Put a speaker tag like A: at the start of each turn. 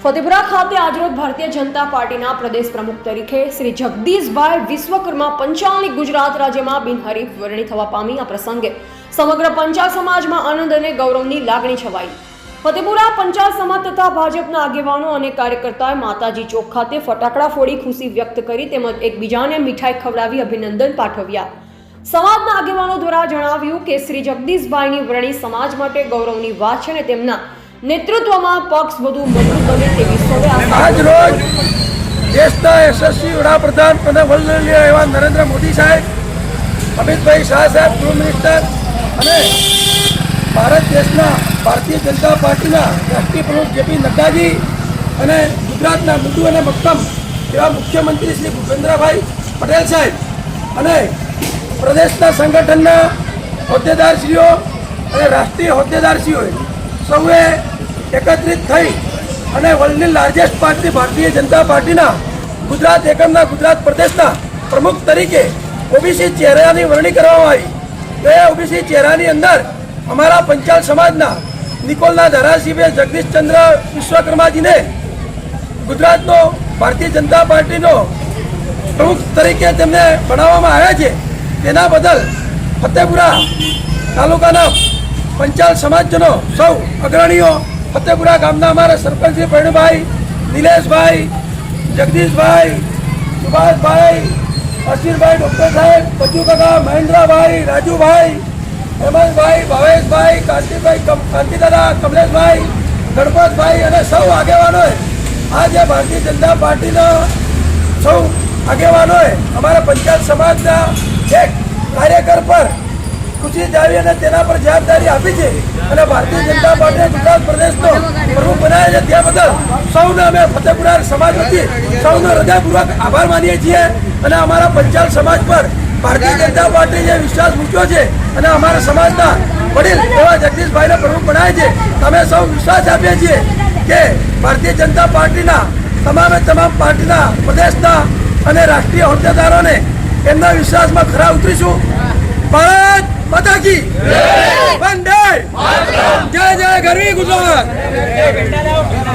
A: ફતેપુરા ખાતે આજરોજ ભારતીય જનતા પાર્ટીના પ્રદેશ પ્રમુખ તરીકે શ્રી જગદીશભાઈ વિશ્વકર્મા પંચાલની ગુજરાત રાજ્યમાં બિનહરીફ વરણી થવા પામી આ પ્રસંગે સમગ્ર પંચાલ સમાજમાં આનંદ અને ગૌરવની લાગણી છવાઈ. ફતેપુરા પંચાલ સમાજ તથા ભાજપના આગેવાનો અને કાર્યકર્તાએ માતાજી ચોક ખાતે ફટાકડા ફોડી ખુશી વ્યક્ત કરી તેમજ એકબીજાને મીઠાઈ ખવડાવી અભિનંદન પાઠવ્યા. સમાજના આગેવાનો દ્વારા જણાવ્યું કે શ્રી જગદીશભાઈની વરણી સમાજ માટે ગૌરવની વાત છે અને તેમના નેતૃત્વમાં પક્ષ વધુ મજબૂત બને તેવી સૌએ
B: આજ રોજ દેશના યશસ્વી વડાપ્રધાન અને વલ્લભીય એવા નરેન્દ્ર મોદી સાહેબ અમિતભાઈ શાહ સાહેબ ગૃહ મિનિસ્ટર અને ભારત દેશના ભારતીય જનતા પાર્ટીના રાષ્ટ્રીય પ્રમુખ જેપી નડ્ડાજી અને ગુજરાતના મૃદુ અને મક્કમ એવા મુખ્યમંત્રી શ્રી ભૂપેન્દ્રભાઈ પટેલ સાહેબ અને પ્રદેશના સંગઠનના હોદ્દેદારશ્રીઓ અને રાષ્ટ્રીય હોદ્દેદારશ્રીઓએ સૌએ એકત્રિત થઈ અને વર્લ્ડની લાર્જેસ્ટ પાર્ટી ભારતીય જનતા પાર્ટીના ગુજરાત એકમના ગુજરાત પ્રદેશના પ્રમુખ તરીકે ઓબીસી ચહેરાની વરણી કરવામાં આવી. તો એ ઓબીસી ચહેરાની અંદર અમારા પંચાલ સમાજના નિકોલના ધારાસભ્ય જગદીશચંદ્ર વિશ્વકર્માજીને ગુજરાતનો ભારતીય જનતા પાર્ટીનો પ્રમુખ તરીકે તેમને બનાવવામાં આવ્યા છે. તેના બદલ ફતેપુરા તાલુકાના પંચાલ સમાજજનો, સૌ અગ્રણીઓ, ફતેપુરા ગામના અમારા સરપંચ શ્રી પ્રવીણભાઈ, નિલેશભાઈ, જગદીશભાઈ, સુભાષભાઈ, અશીરભાઈ ડૉક્ટર સાહેબ બચુકાકા મહેન્દ્રભાઈ, રાજુભાઈ, હેમંતભાઈ, ભાવેશભાઈ, કાંતિભાઈ કાંતિદાદા, કમલેશભાઈ, ગણપતભાઈ અને સૌ આગેવાનોએ આજે ભારતીય જનતા પાર્ટીના સૌ આગેવાનોએ અમારા પંચાયત સમાજના એક કાર્યકર પર ખુશી જાવી અને તેના પર જવાબદારી આપી છે. અને ભારતીય જનતા પાર્ટીએ ગુજરાત પ્રદેશનો પ્રમુખ બનાવ્યા છે. ત્યાં બદલ સૌને અમે ફતેપુરા સમાજ વતી સૌનો હૃદયપૂર્વક આભાર માનીએ છીએ. અને અમારા પંચાલ સમાજ પર ભારતીય જનતા પાર્ટીએ વિશ્વાસ મૂક્યો છે અને અમારા સમાજના વડીલ એવા જગદીશભાઈને પ્રમુખ બનાવે છે તમે સૌ વિશ્વાસ આપીએ છીએ કે ભારતીય જનતા પાર્ટીના તમામે તમામ પાર્ટીના પ્રદેશના અને રાષ્ટ્રીય હોદ્દેદારોને એમના વિશ્વાસમાં ખરા ઉતરીશું. की वंदे! जय जय गरवी गुजरात!